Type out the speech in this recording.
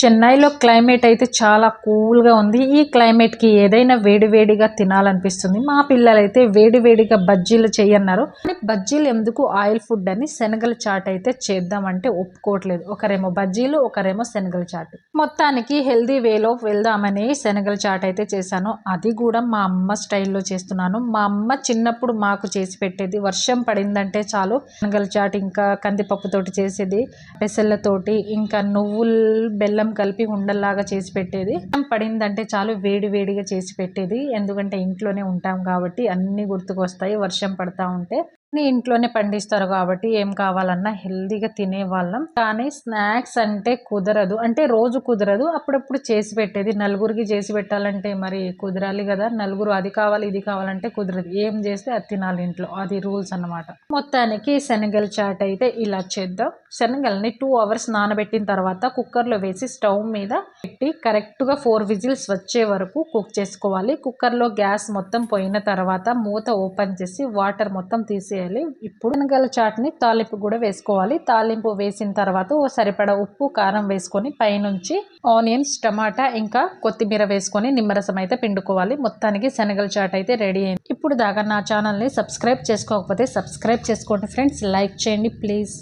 చెన్నైలో క్లైమేట్ అయితే చాలా కూల్గా ఉంది. ఈ క్లైమేట్కి ఏదైనా వేడివేడిగా తినాలనిపిస్తుంది. మా పిల్లలైతే వేడివేడిగా బజ్జీలు చేయన్నారు. కానీ బజ్జీలు ఎందుకు ఆయిల్ ఫుడ్ అని శనగల చాట్ అయితే చేద్దామంటే ఒప్పుకోవట్లేదు. ఒకరేమో బజ్జీలు ఒకరేమో శనగల చాట్. మొత్తానికి హెల్దీ వేలో వెళ్దామని శనగల చాట్ అయితే చేశాను. అది కూడా మా అమ్మ స్టైల్లో చేస్తున్నాను. మా అమ్మ చిన్నప్పుడు మాకు చేసి పెట్టేది వర్షం పడిందంటే చాలు. శనగల చాట్ ఇంకా కందిపప్పుతోటి చేసేది పెసళ్ళతోటి ఇంకా నువ్వులు బెల్లం కలిపి ఉండల్లాగా చేసి పెట్టేది. వర్షం పడిందంటే చాలు వేడి వేడిగా చేసి పెట్టేది. ఎందుకంటే ఇంట్లోనే ఉంటాం కాబట్టి అన్నీ గుర్తుకొస్తాయి వర్షం పడతా ఉంటే. ఇంట్లోనే పండిస్తారు కాబట్టి ఏం కావాలన్నా హెల్దీగా తినేవాళ్ళం. కానీ స్నాక్స్ అంటే కుదరదు. అంటే రోజు కుదరదు. అప్పుడప్పుడు చేసి పెట్టేది. నలుగురికి చేసి పెట్టాలంటే మరి కుదరాలి కదా. నలుగురు అది కావాలి ఇది కావాలంటే కుదరదు. ఏం చేస్తే అది తినాలి ఇంట్లో. అది రూల్స్ అన్నమాట. మొత్తానికి శనగల చాట్ అయితే ఇలా చేద్దాం. శనగల్ని టూ అవర్స్ నానబెట్టిన తర్వాత కుక్కర్లో వేసి స్టవ్ మీద పెట్టి కరెక్ట్గా ఫోర్ విజిల్స్ వచ్చే వరకు కుక్ చేసుకోవాలి. కుక్కర్లో గ్యాస్ మొత్తం పోయిన తర్వాత మూత ఓపెన్ చేసి వాటర్ మొత్తం వేసేయాలి ఇప్పుడు శనగల చాట్ని తాలింపు కూడా వేసుకోవాలి. తాలింపు వేసిన తర్వాత ఓ సరిపడా ఉప్పు కారం వేసుకొని పైనుంచి ఆనియన్స్ టమాటా ఇంకా కొత్తిమీర వేసుకొని నిమ్మరసం అయితే పిండుకోవాలి. మొత్తానికి శనగల చాట్ అయితే రెడీ అయింది. ఇప్పుడు దాకా నా ఛానల్ని సబ్స్క్రైబ్ చేసుకోకపోతే సబ్స్క్రైబ్ చేసుకోండి ఫ్రెండ్స్. లైక్ చేయండి ప్లీజ్.